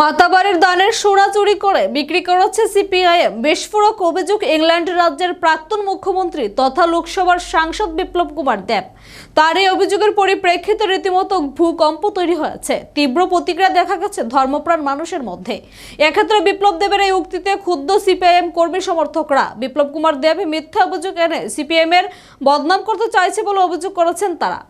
মাতাবাড়ির দানের সোনা চুরি করে বিক্রি করেছে সিপিআইএম। বিস্ফোরক অভিযোগ ইংল্যান্ড রাজ্যের প্রাক্তন মুখ্যমন্ত্রী তথা লোকসভার সাংসদ বিপ্লব কুমার দেব। তার এই অভিযোগের পরিপ্রেক্ষিতে রীতিমতো ভূকম্প তৈরি হয়েছে। তীব্র প্রতিক্রিয়া দেখা গেছে ধর্মপ্রাণ মানুষের মধ্যে। এক্ষেত্রে বিপ্লব দেবের এই উক্তিতে ক্ষুদ্র সিপিআইএম কর্মী সমর্থকরা। বিপ্লব কুমার দেব মিথ্যা অভিযোগ এনে সিপিএম এর বদনাম করতে চাইছে বলে অভিযোগ করেছেন তারা।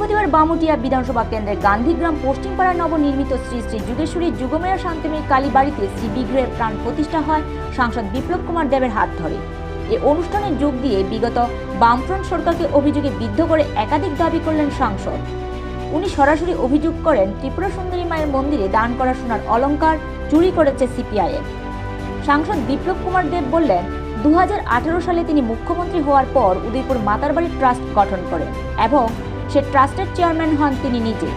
বৃহস্পতিবার বামুটিয়া বিধানসভা কেন্দ্রের গান্ধীগ্রাম পশ্চিমপাড়া নবনির্মিত শ্রী শ্রী যুগেশ্বরী যুগমেয়া শান্তিময়ী কালী বাড়িতে শ্রী বিগ্রহের প্রাণ প্রতিষ্ঠা হয়। সাংসদ বিপ্লব কুমার দেবের হাত ধরে। এ অনুষ্ঠানে যোগ দিয়ে বিগত বামফ্রন্ট সরকারকে অভিযোগে বিদ্ধ করে একাধিক দাবি করলেন সাংসদ। উনি সরাসরি অভিযোগ করেন, ত্রিপুরা সুন্দরী মায়ের মন্দিরে দান করা সোনার অলংকার চুরি করেছে সিপিআইএম সাংসদ বিপ্লব কুমার দেব বললেন দু হাজার আঠারো সালে তিনি মুখ্যমন্ত্রী হওয়ার পর উদয়পুর মাতারবাড়ি ট্রাস্ট গঠন করেন এবং সে ট্রাস্টের চেয়ারম্যান হন তিনি নিজে।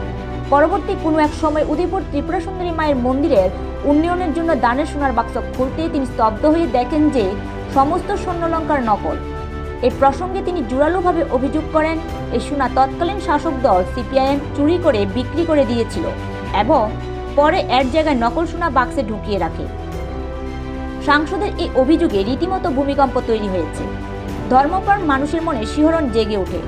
পরবর্তী কোনো এক সময় উদয়পুর ত্রিপুরা সুন্দরী মায়ের মন্দিরের উন্নয়নের জন্য দানের সোনার বাক্স খুলতেই তিনি স্তব্ধ হয়ে দেখেন যে সমস্ত স্বর্ণলঙ্কার নকল। এই প্রসঙ্গে তিনি জোরালোভাবে অভিযোগ করেন এই সোনা তৎকালীন শাসক দল সিপিআইএম চুরি করে বিক্রি করে দিয়েছিল এবং পরে এর জায়গায় নকল সোনা বাক্সে ঢুকিয়ে রাখে। সাংসদের এই অভিযোগে রীতিমতো ভূমিকম্প তৈরি হয়েছে। ধর্মপ্রাণ মানুষের মনে শিহরণ জেগে ওঠে।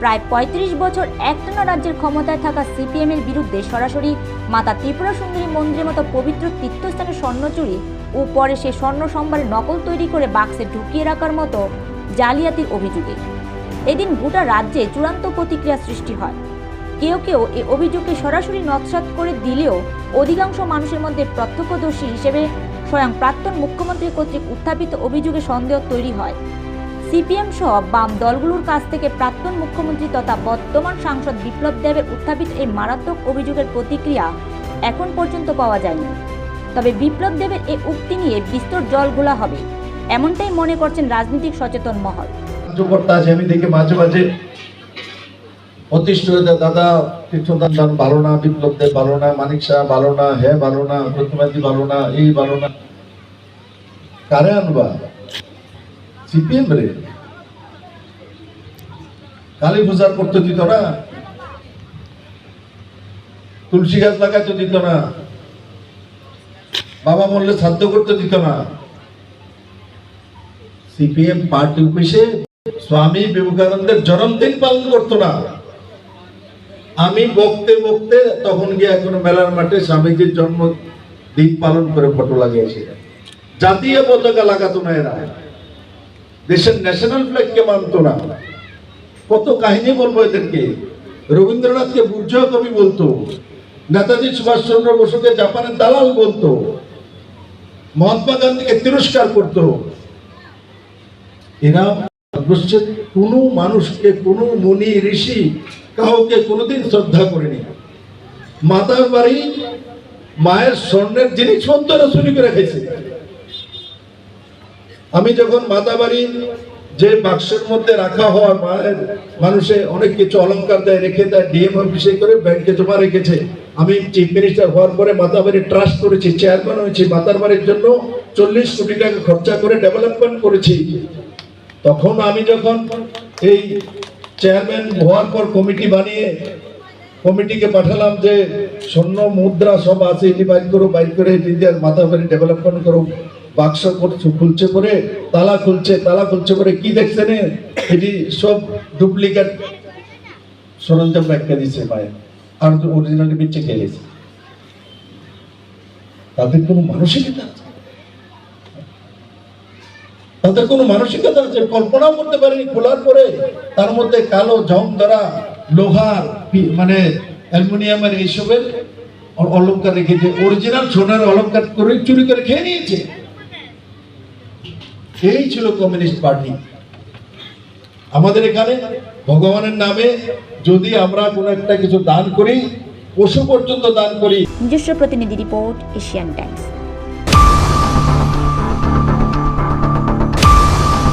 প্রায় ৩৫ বছর একটানা রাজ্যের ক্ষমতায় থাকা সিপিএম এর বিরুদ্ধে সরাসরি মাতা ত্রিপুরা সুন্দরী মন্দিরের মতো পবিত্র তীর্থস্থানে স্বর্ণ চুরি ও পরে সে স্বর্ণ সম্ভারে নকল তৈরি করে বাক্সে ঢুকিয়ে রাখার মতো জালিয়াতির অভিযোগে। এদিন গোটা রাজ্যে চূড়ান্ত প্রতিক্রিয়া সৃষ্টি হয়। কেউ কেউ এ অভিযোগকে সরাসরি নৎসাৎ করে দিলেও অধিকাংশ মানুষের মধ্যে প্রত্যক্ষদর্শী হিসেবে স্বয়ং প্রাক্তন মুখ্যমন্ত্রী কর্তৃক উত্থাপিত অভিযোগে সন্দেহ তৈরি হয়। সিপিএম সহ বাম দলগুলোর কাছ থেকে প্রাক্তন মুখ্যমন্ত্রী তথা বর্তমান সাংসদ বিপ্লব দেবের উত্থাপিত এই মারাত্মক অভিযোগের প্রতিক্রিয়া এখন পর্যন্ত পাওয়া যায়নি। তবে বিপ্লব দেবের এই উক্তি নিয়ে বিস্তর জল ঘোলা হবে, এমনটাই মনে করছেন রাজনৈতিক সচেতন মহল। আমি দেখি মাঝে মাঝে অতিষ্ঠ দাদা, তীর্থদান দান ভালো না, বিপ্লব দেব ভালো না, মানিক শাহ ভালো না, হে ভালো না প্রতিমাদি ভালো না, এই ভালো না। কারে আনবা? সিপিএম কালী পূজার করতে দিত না। তুলসী গাছ লাগাইতে দিত না। বাবা মরলে শ্রাদ্ধ করতে দিত না। সিপিএম পার্টি অফিসে স্বামী বিবেকানন্দের জন্মদিন পালন করতো না। আমি বকতে বকতে তখন গিয়ে এখন মেলার মাঠে স্বামীজির জন্মদিন পালন করে ফটো লাগিয়েছে জাতীয় পতাকা লাগাতো না এরা। দেশের ন্যাশনাল ফ্ল্যাগকে মানতো না। কত কাহিনী বলব এদেরকে? রবীন্দ্রনাথকে বুর্জয় কবি বলতো, নেতাজি সুভাষচন্দ্র বসুকে জাপানের দালাল বলতো, মহাত্মা গান্ধীকে তিরস্কার করতো। এরা ভারতবর্ষের কোনো মানুষকে, কোনো মুনি, ঋষি কাউকে কোনোদিন শ্রদ্ধা করেনি। মাতার বাড়ি, মায়ের স্বর্ণের জিনিসপত্র এরা চুরি করে খেয়েছে। আমি যখন মাতা বাড়ি যে বাক্সের মধ্যে রাখা মায়ের মানুষে অনেক কিছু অলংকার দেয়, রেখে দেয়, ডিএম অফিসে করে ব্যাংকে জমা রেখেছে। আমি চিফ মিনিস্টার হওয়ার পরে মাতা বাড়ি ট্রাস্ট করেছি, চেয়ারম্যান হয়েছি মাতার বাড়ির জন্য চল্লিশ কোটি টাকা খরচা করে ডেভেলপমেন্ট করেছি। তখন আমি যখন এই চেয়ারম্যান হওয়ার পর কমিটি বানিয়ে কমিটিকে পাঠালাম যে, স্বর্ণ মুদ্রা সব আছে, এটি বাইর করো, বাইর করে নিজের মাথা ফেরে ডেভেলপমেন্ট করো। বাক্স খুলছে পরে, তালা খুলছে তালা খুলছে পরে কি দেখছে এটি সব ডুপ্লিকেট সরঞ্জাম ব্যাখ্যা দিচ্ছে মায়ের আর অরিজিনালি বিচ্ছে খেলেছে তাদের কোনো মানসিকতা আছে? তাদের কোনো মানসিকতা আছে? কল্পনাও করতে পারেনি। খোলার পরে তার মধ্যে কালো জং ধরা লোহার মানে অ্যালুমিনিয়ামের এইসবের অ- অলংকার রেখেছে অরিজিনাল সোনার অলংকার করে চুরি করে খেয়ে নিয়েছে। এই ছিল কমিউনিস্ট পার্টি। আমাদের এখানে ভগবানের নামে যদি আমরা কোনো একটা কিছু দান করি, পশু পর্যন্ত দান করি। নিজস্ব প্রতিনিধি রিপোর্ট, এশিয়ান টাইমস।